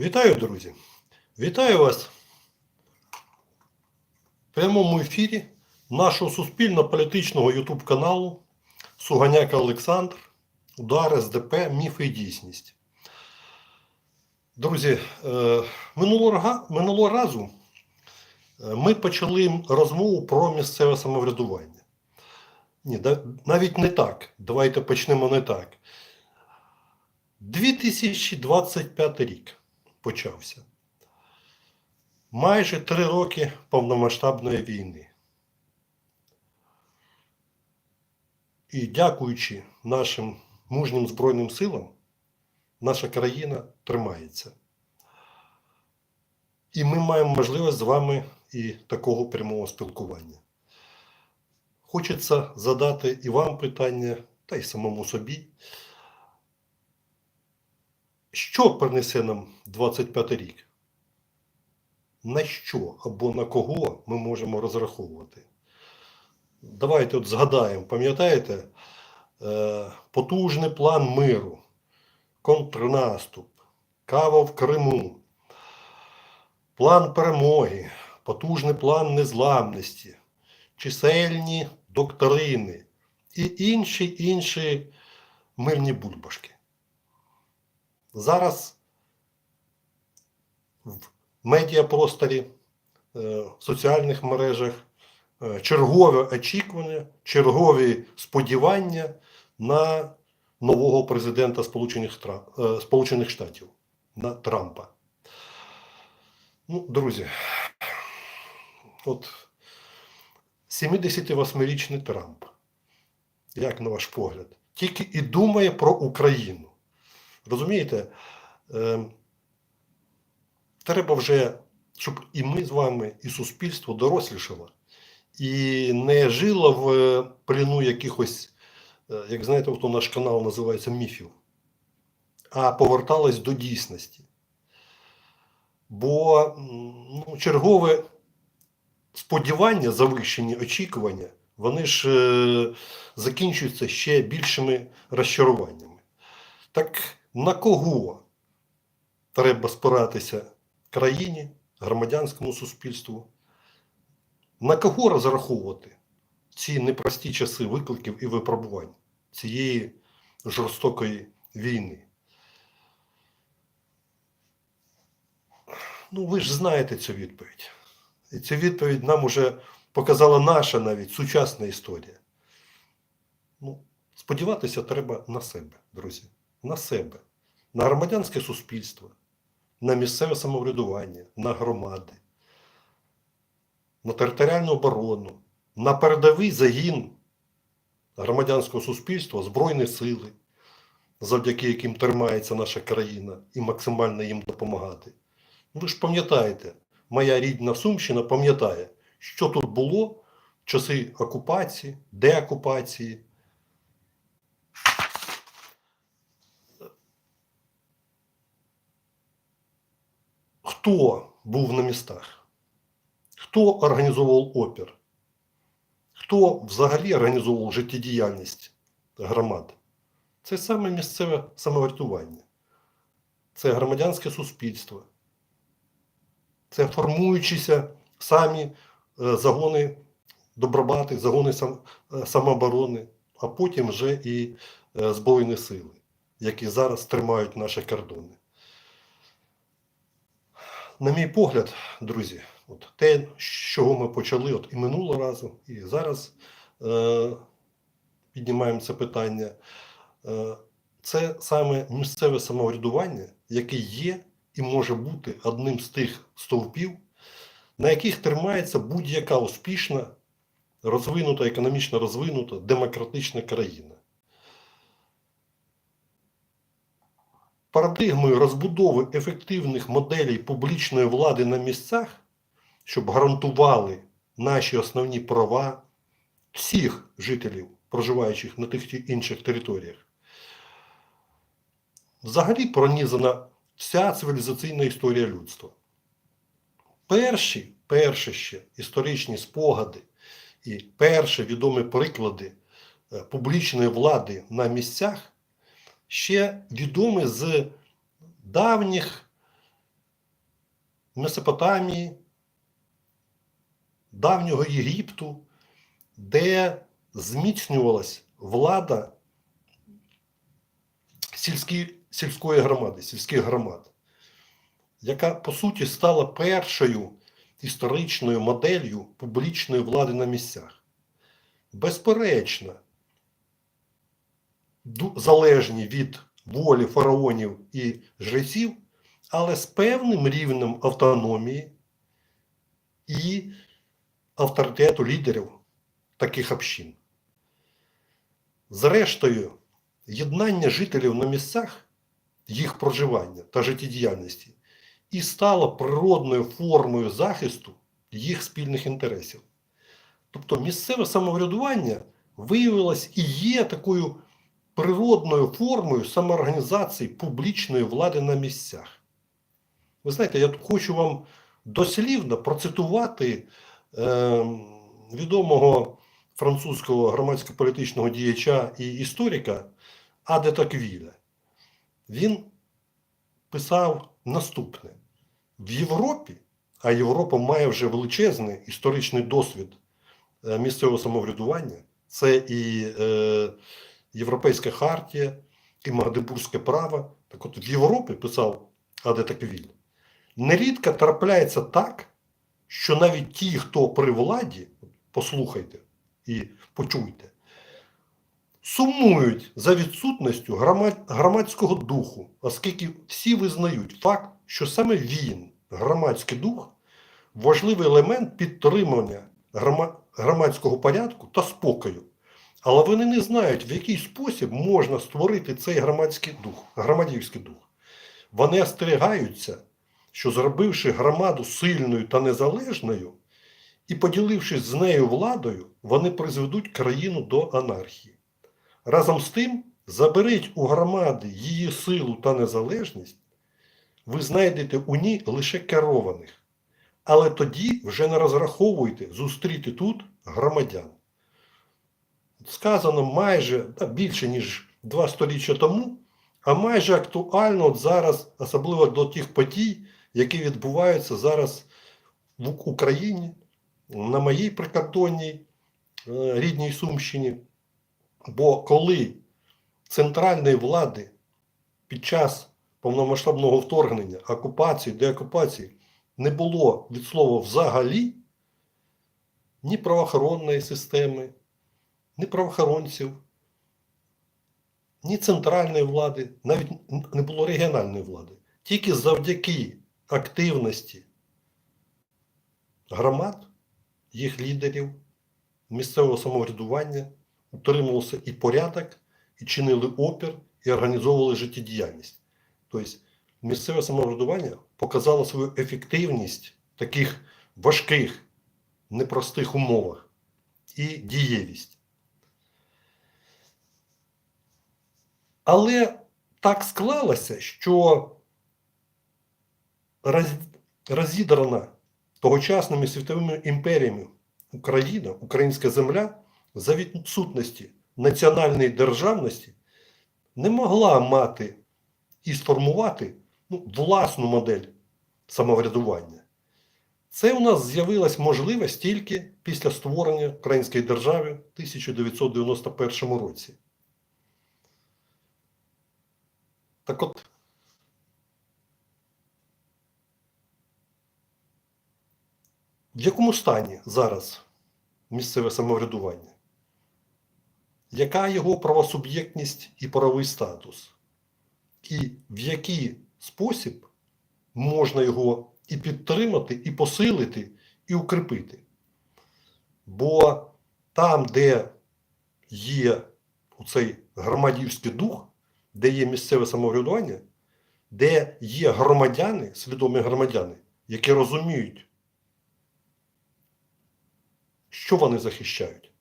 Вітаю, друзі! Вітаю вас в прямому ефірі нашого суспільно-політичного YouTube каналу Суганяка Олександр, Удар СДП, Міфи і дійсність. Друзі, е, минулого, разу е, ми почали розмову про місцеве самоврядування. Ні, навіть не так. Давайте почнемо не так. 2025 рік почався. Майже три роки повномасштабної війни. І дякуючи нашим мужнім Збройним силам, наша країна тримається. І ми маємо можливість з вами і такого прямого спілкування. Хочеться задати і вам питання, та й самому собі. Що принесе нам 25 рік? На що або на кого ми можемо розраховувати? Давайте от згадаємо, пам'ятаєте, е, потужний план миру, контрнаступ, кава в Криму, план перемоги, потужний план незламності, чисельні доктрини і інші інші мирні бульбашки. Зараз в медіапросторі, е, в соціальних мережах е, чергове очікування, чергові сподівання на нового президента Сполучених, е, Сполучених Штатів, на Трампа. Ну, друзі, от 78-річний Трамп, як на ваш погляд, тільки і думає про Україну. Розумієте, е, треба вже, щоб і ми з вами, і суспільство дорослішало, і не жило в е, плену якихось, е, як знаєте, от наш канал називається міфів, а поверталось до дійсності. Бо ну, чергове сподівання, завищені очікування, вони ж е, закінчуються ще більшими розчаруваннями. Так на кого треба спиратися країні, громадянському суспільству? На кого розраховувати ці непрості часи викликів і випробувань цієї жорстокої війни? Ну, ви ж знаєте цю відповідь. І цю відповідь нам уже показала наша навіть сучасна історія. Ну, сподіватися треба на себе, друзі на себе, на громадянське суспільство, на місцеве самоврядування, на громади, на територіальну оборону, на передовий загін громадянського суспільства, Збройні сили, завдяки яким тримається наша країна, і максимально їм допомагати. Ви ж пам'ятаєте, моя рідна Сумщина пам'ятає, що тут було в часи окупації, деокупації. Хто був на містах, хто організовував опір, хто взагалі організовував життєдіяльність громад. Це саме місцеве самоврятування, це громадянське суспільство, це формуючіся самі е, загони добробати, загони е, самооборони, а потім вже і е, Збройні сили, які зараз тримають наші кордони на мій погляд, друзі, от те, з чого ми почали от і минулого разу, і зараз е, піднімаємо це питання, е, це саме місцеве самоврядування, яке є і може бути одним з тих стовпів, на яких тримається будь-яка успішна, розвинута, економічно розвинута, демократична країна. Парадигмою розбудови ефективних моделей публічної влади на місцях, щоб гарантували наші основні права всіх жителів, проживаючих на тих чи інших територіях, взагалі пронізана вся цивілізаційна історія людства. Перші, перші ще історичні спогади і перші відомі приклади е, публічної влади на місцях ще відомі з давніх Месопотамії, давнього Єгипту, де зміцнювалась влада сільські, сільської громади, сільських громад, яка по суті стала першою історичною моделлю публічної влади на місцях. Безперечно, залежні від волі фараонів і жреців, але з певним рівнем автономії і авторитету лідерів таких общин. Зрештою, єднання жителів на місцях, їх проживання та життєдіяльності і стало природною формою захисту їх спільних інтересів. Тобто місцеве самоврядування виявилось і є такою природною формою самоорганізації публічної влади на місцях. Ви знаєте, я хочу вам дослівно процитувати е, відомого французького громадсько-політичного діяча і історика Аде Таквіля. Він писав наступне: в Європі, а Європа має вже величезний історичний досвід е, місцевого самоврядування, це і е, Європейська хартія, і Магдебурзьке право. Так от в Європі писав Аде Таквіль, нерідко трапляється так, що навіть ті, хто при владі, послухайте і почуйте, сумують за відсутністю громадського духу, оскільки всі визнають факт, що саме він, громадський дух, важливий елемент підтримання громадського порядку та спокою. Але вони не знають, в який спосіб можна створити цей громадський дух, громадівський дух. Вони остерігаються, що зробивши громаду сильною та незалежною і поділившись з нею владою, вони призведуть країну до анархії. Разом з тим, заберіть у громади її силу та незалежність, ви знайдете у ній лише керованих, але тоді вже не розраховуйте зустріти тут громадян. Сказано майже більше, ніж два століття тому, а майже актуально от зараз, особливо до тих подій, які відбуваються зараз в Україні, на моїй прикордонній е, рідній Сумщині. Бо коли центральної влади під час повномасштабного вторгнення, окупації, деокупації не було від слова взагалі ні правоохоронної системи, ні правоохоронців, ні центральної влади, навіть не було регіональної влади. Тільки завдяки активності громад, їх лідерів, місцевого самоврядування утримувався і порядок, і чинили опір, і організовували життєдіяльність. Тобто місцеве самоврядування показало свою ефективність в таких важких, непростих умовах і дієвість. Але так склалося, що роз- розідрана тогочасними світовими імперіями Україна, українська земля за відсутності національної державності не могла мати і сформувати ну, власну модель самоврядування. Це у нас з'явилась можливість тільки після створення Української держави в 1991 році. Так от, в якому стані зараз місцеве самоврядування? Яка його правосуб'єктність і правовий статус? І в який спосіб можна його і підтримати, і посилити, і укріпити? Бо там, де є цей громадівський дух, де є місцеве самоврядування, де є громадяни, свідомі громадяни, які розуміють, що вони захищають.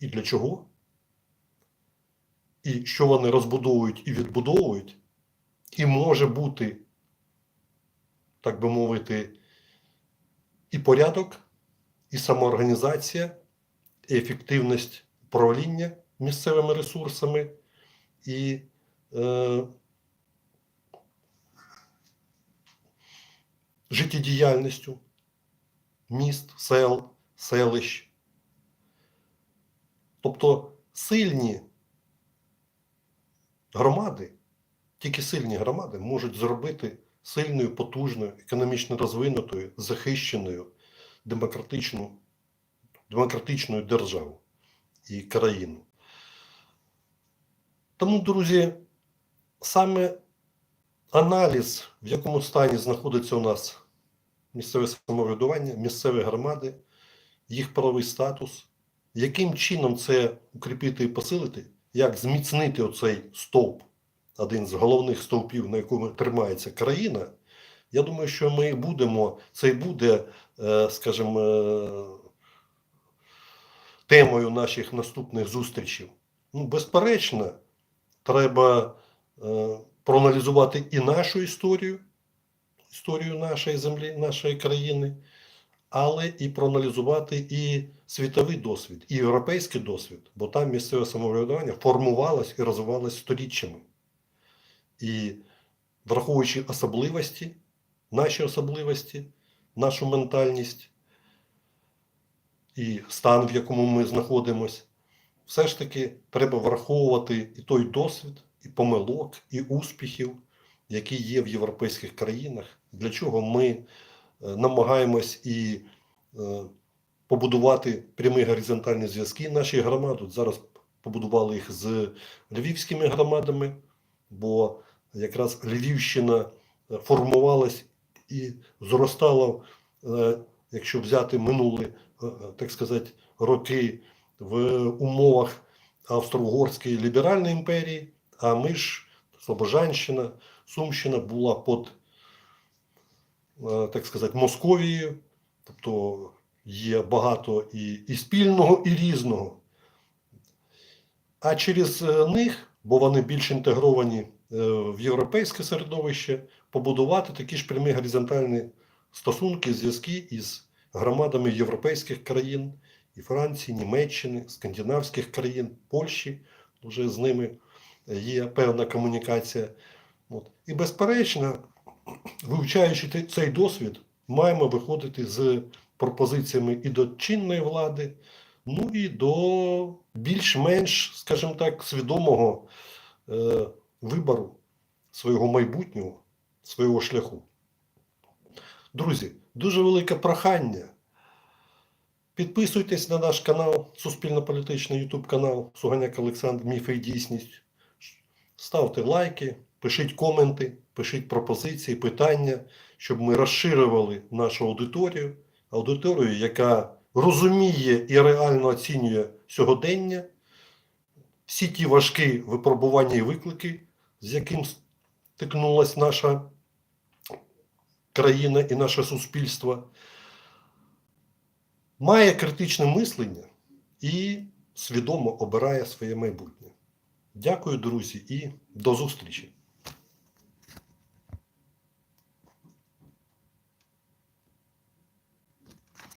І для чого, і що вони розбудовують і відбудовують, і може бути, так би мовити, і порядок, і самоорганізація, і ефективність управління місцевими ресурсами, і е, життєдіяльністю міст, сел, селищ. Тобто сильні громади, тільки сильні громади можуть зробити сильною, потужною, економічно розвинутою, захищеною, демократичну, демократичною державу і країну. Тому, друзі, саме аналіз, в якому стані знаходиться у нас місцеве самоврядування, місцеві громади, їх правовий статус, яким чином це укріпити і посилити, як зміцнити оцей стовп, один з головних стовпів, на якому тримається країна, я думаю, що ми будемо, це і буде, е, скажімо, е, темою наших наступних зустрічей. Ну, безперечно, треба е, проаналізувати і нашу історію, історію нашої землі, нашої країни, але і проаналізувати і світовий досвід, і європейський досвід, бо там місцеве самоврядування формувалось і розвивалось сторіччями. І враховуючи особливості, наші особливості, нашу ментальність і стан, в якому ми знаходимося, все ж таки треба враховувати і той досвід, і помилок, і успіхів, які є в європейських країнах, для чого ми е, намагаємось і е, побудувати прямі горизонтальні зв'язки наших громад. От зараз побудували їх з львівськими громадами, бо якраз Львівщина е, формувалась і зростала, якщо взяти минулі, так сказати, роки в умовах Австро-Угорської ліберальної імперії, а ми ж, Слобожанщина, Сумщина була під, е, так сказати, Московією, тобто є багато і, і спільного, і різного. А через е, них, бо вони більш інтегровані е, в європейське середовище, побудувати такі ж прямі горизонтальні стосунки, зв'язки із громадами європейських країн, і Франції, Німеччини, скандинавських країн, Польщі, вже з ними є певна комунікація. От. І безперечно, вивчаючи цей досвід, маємо виходити з пропозиціями і до чинної влади, ну і до більш-менш, скажімо так, свідомого е, вибору свого майбутнього, свого шляху. Друзі, дуже велике прохання. Підписуйтесь на наш канал, Суспільно-політичний YouTube канал Суганяк Олександр Міфи і дійсність. Ставте лайки, пишіть коменти, пишіть пропозиції, питання, щоб ми розширювали нашу аудиторію, аудиторію, яка розуміє і реально оцінює сьогодення, всі ті важкі випробування і виклики, з яким стикнулася наша країна і наше суспільство, має критичне мислення і свідомо обирає своє майбутнє. Дякую, друзі, і до зустрічі!